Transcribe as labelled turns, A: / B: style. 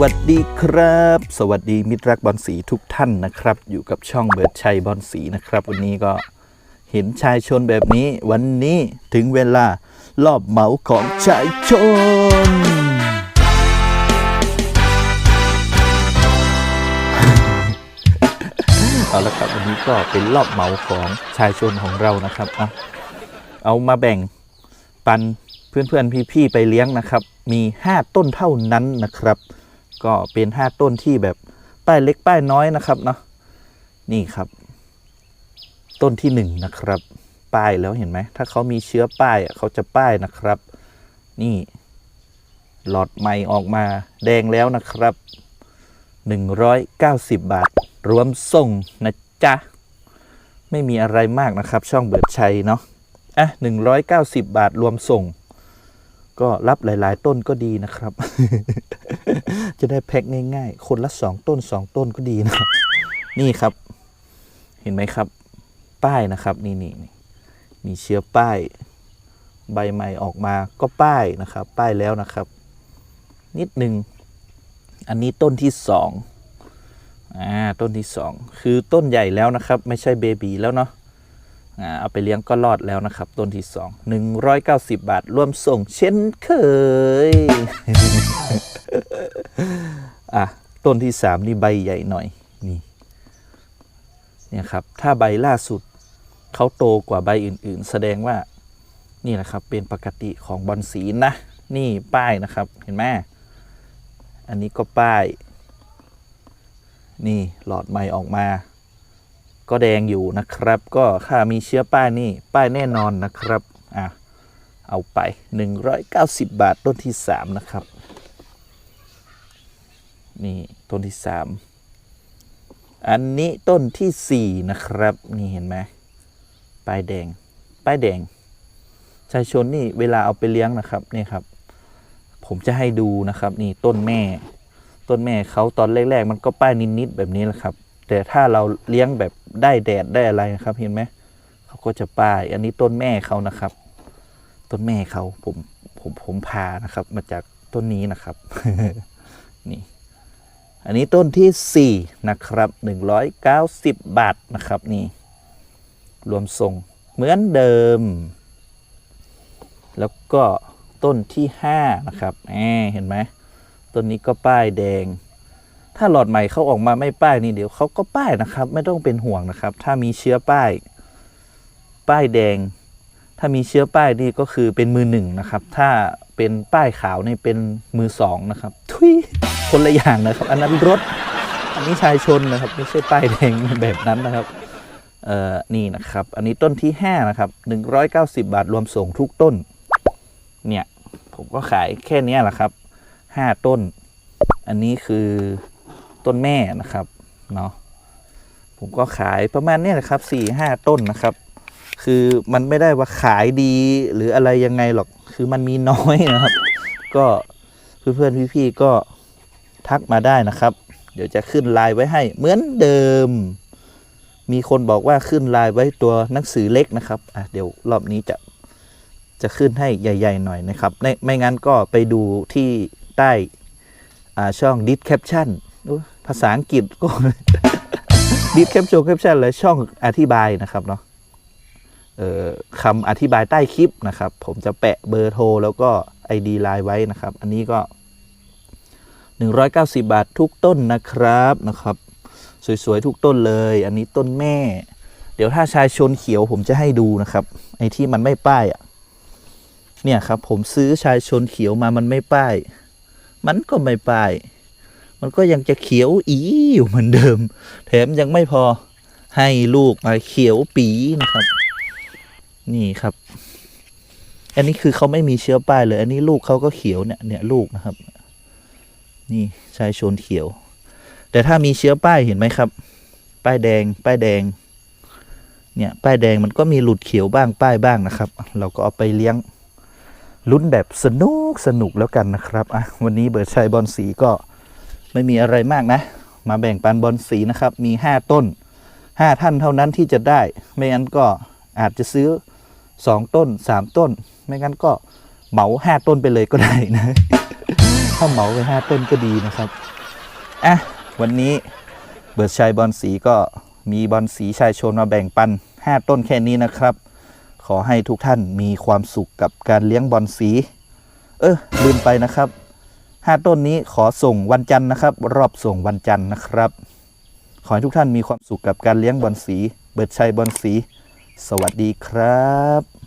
A: วัสดีครับ สวัสดีมิตรรักบอลสีทุกท่านนะครับ อยู่กับช่องเบิร์ดชัยบอลสีนะครับ วันนี้ก็เห็นชายชนแบบนี้ วันนี้ถึงเวลารอบเหมาของชายชน เอาละครับวันนี้ก็เป็นรอบเหมาของชายชนของเรานะครับเอาเอามาแบ่งปันเพื่อนๆพี่ๆไปเลี้ยงนะครับ มี 5 ต้นเท่านั้นนะครับ ก็เป็น5ต้นที่แบบป้ายเล็กป้ายน้อยนะครับเนาะนี่ครับ ต้นที่1นะครับ ป้ายแล้วเห็นไหมถ้าเขามีเชื้อป้ายเขาจะป้ายนะครับ นี่ หลอดใหม่ออกมาแดงแล้วนะครับ 190 บาท รวมส่งนะจ๊ะไม่มีอะไรมากนะครับ ช่องเบิดชัยเนาะอะ190 บาทรวมส่ง ก็รับหลาย ๆ ต้นก็ดีนะครับ จะได้แพ็คง่ายๆ คนละ2ต้น2ต้นก็ดีนะครับ นี่ครับ เห็นไหมครับ ป้ายนะครับนี่นี่นี่มีเชื้อป้าย ใบใหม่ออกมาก็ป้ายนะครับ ป้ายแล้วนะครับ นิดหนึ่งอันนี้ต้นที่สองอ่าต้นที่สองคือต้นใหญ่แล้วนะครับ ไม่ใช่เบบีแล้วเนาะอ่าเอาไปเลี้ยงก็รอดแล้วนะครับ ต้นที่สองหนึ่งร้อยเก้าสิบบาทรวมส่งเช่นเคย อะต้นที่สามนี่ใบใหญ่หน่อยนี่เนี่ยครับถ้าใบล่าสุดเขาโตกว่าใบอื่นๆ แสดงว่านี่แหละครับเป็นปกติของบอลสีนะนี่ป้ายนะครับเห็นไหมอันนี้ก็ป้าย นี่หลอดใหม่ออกมา ก็แดงอยู่นะครับ ก็ถ้ามีเชื้อป้ายนี่ป้ายแน่นอนนะครับอะเอาไป 190 บาทต้นที่ 3 นะครับ นี่ต้นที่3อันนี้ต้นที่4นะครับ นี่เห็นไหมป้ายแดงป้ายแดงชายชนนี่เวลาเอาไปเลี้ยงนะครับนี่ครับ ผมจะให้ดูนะครับ นี่ต้นแม่ ต้นแม่เขาตอนแรกๆ มันก็ป้ายนิดๆแบบนี้แหละครับ แต่ถ้าเราเลี้ยงแบบได้แดดได้อะไรนะครับ เห็นไหมเขาก็จะป้าย อันนี้ต้นแม่เขานะครับ ต้นแม่เขาผมผมผมพานะครับ มาจากต้นนี้นะครับ นี่ อันนี้ต้นที่สี่นะครับหนึ่งร้อยเก้าสิบบาทนะครับนี่รวมส่งเหมือนเดิม แล้วก็ต้นที่ห้านะครับแหมเห็นไหมต้นนี้ก็ป้ายแดง ถ้าหลอดใหม่เขาออกมาไม่ป้ายนี่เดี๋ยวเขาก็ป้ายนะครับ ไม่ต้องเป็นห่วงนะครับ ถ้ามีเชื้อป้าย ป้ายแดง ถ้ามีเชื้อป้ายนี่ก็คือเป็นมือหนึ่งนะครับ ถ้าเป็นป้ายขาวนี่เป็นมือสองนะครับ ทุย คนละอย่างนะครับ อันนั้นรถอันนี้ชายชนนะครับ ไม่ใช่ป้ายแดงแบบนั้นนะครับเอ่อนี่นะครับ อันนี้ต้นที่ห้านะครับหนึ่งร้อยเก้าสิบาทรวมส่งทุกต้น เนี่ยผมก็ขายแค่นี้แหละครับห้าต้น อันนี้คือต้นแม่นะครับเนาะผมก็ขายประมาณนี้นะครับสี่ห้าต้นนะครับ คือมันไม่ได้ว่าขายดีหรืออะไรยังไงหรอก คือมันมีน้อยนะครับ ก็เพื่อนๆพี่ๆก็ ทักมาได้นะครับ เดี๋ยวจะขึ้นไลน์ไว้ให้เหมือนเดิม มีคนบอกว่าขึ้นไลน์ไว้ตัวหนังสือเล็กนะครับอะเดี๋ยวรอบนี้จะจะขึ้นให้ใหญ่ ๆ หน่อยนะครับไม่ไม่งั้นก็ไปดูที่ใต้อ่าช่อง Dit Caption ภาษาอังกฤษก็ Dit Caption Caption เลยช่องอธิบายนะครับเนาะเอ่อคำอธิบายใต้คลิปนะครับ ผมจะแปะเบอร์โทรแล้วก็ ID ไลน์ไว้นะครับ อันนี้ก็ 190 บาททุกต้นนะครับนะครับ สวยๆทุกต้นเลย อันนี้ต้นแม่ เดี๋ยวถ้าชายชนเขียวผมจะให้ดูนะครับ ไอ้ที่มันไม่ป้ายอะเนี่ยครับผมซื้อชายชนเขียวมามันไม่ป้าย มันก็ไม่ป้าย มันก็ยังจะเขียวอีอยู่เหมือนเดิม แถมยังไม่พอให้ลูกมาเขียวปีนะครับ นี่ครับ อันนี้คือเขาไม่มีเชื้อป้ายเลย อันนี้ลูกเขาก็เขียวเนี่ยเนี่ยลูกนะครับ นี่ชายชนเขียว แต่ถ้ามีเชื้อป้ายเห็นไหมครับ ป้ายแดง ป้ายแดง เนี่ยป้ายแดงมันก็มีหลุดเขียวบ้างป้ายบ้างนะครับ เราก็เอาไปเลี้ยงลุ้นแบบสนุกสนุกแล้วกันนะครับอะวันนี้เบิร์ดชัยบอลสีก็ไม่มีอะไรมากนะ มาแบ่งปันบอลสีนะครับ มี 5 ต้น 5 ท่านเท่านั้นที่จะได้ ไม่งั้นก็อาจจะซื้อ 2 ต้น 3 ต้น ไม่งั้นก็เหมา 5 ต้นไปเลยก็ได้นะ ถ้าเหมาไปห้าต้นก็ดีนะครับอะวันนี้เบิร์ดชัยบอลสีก็มีบอลสีชายชนมาแบ่งปัน 5 ต้นแค่นี้นะครับ ขอให้ทุกท่านมีความสุขกับการเลี้ยงบอลสี เออลืมไปนะครับ 5 ต้นนี้ขอส่งวันจันทร์นะครับ รอบส่งวันจันทร์นะครับ ขอให้ทุกท่านมีความสุขกับการเลี้ยงบอลสี เบิร์ดชัยบอลสี สวัสดีครับ